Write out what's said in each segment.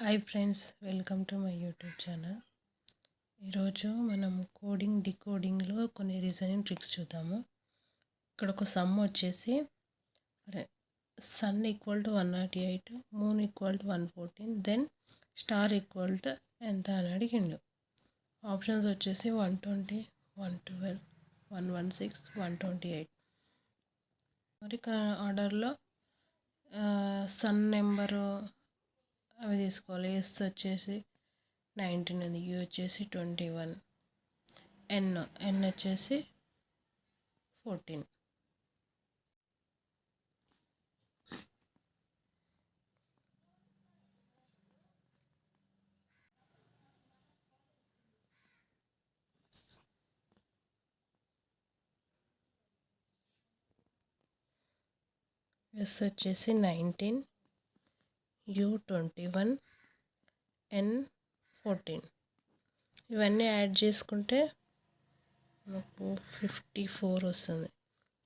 Hi friends welcome to my YouTube channel ఈరోజు మనం coding డికోడింగ్లో కొన్ని రీజనింగ్ ట్రిక్స్ చూద్దాము. ఇక్కడ ఒక సమ్ వచ్చేసి sun equal to one not eight moon equal to one fourteen then star equal to ఎంత అని అడిగిండు. ఆప్షన్స్ వచ్చేసి one twenty one twelve one one six one twenty eight మరి ఆర్డర్లో సన్ నెంబరు అవి తీసుకోవాలి. ఎస్ వచ్చేసి నైన్టీన్ ఉంది. యూ వచ్చేసి ట్వంటీ వన్ ఎన్ ఎన్ వచ్చేసి ఫోర్టీన్ ఎస్ వచ్చేసి nineteen U twenty one N fourteen. ఇవన్నీ యాడ్ చేసుకుంటే మనకు ఫిఫ్టీ ఫోర్ వస్తుంది.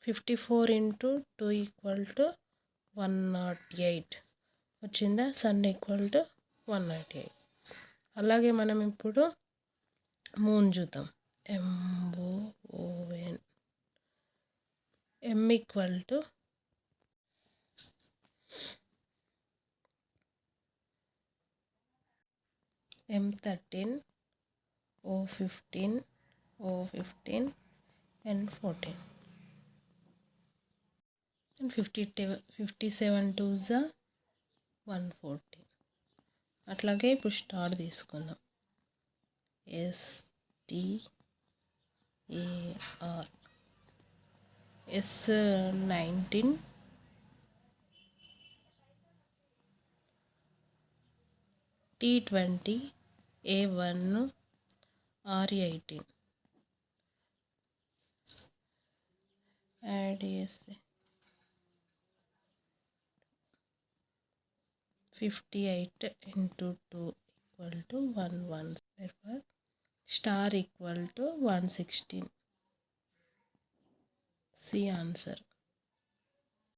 Fifty four into two equal to one nought eight. వచ్చిందా? Sun equal to one nought eight. అలాగే మనం ఇప్పుడు మూన్ చూద్దాం. M O O N M equal to M thirteen O fifteen O fifteen N fourteen and fifty fifty seven two జా one fourteen అట్లాగే ఇప్పుడు star తీసుకుందాం. S A R S nineteen T twenty A one R eighteen add చేస్తే fifty eight into two equal to one one star equal to one sixteen C answer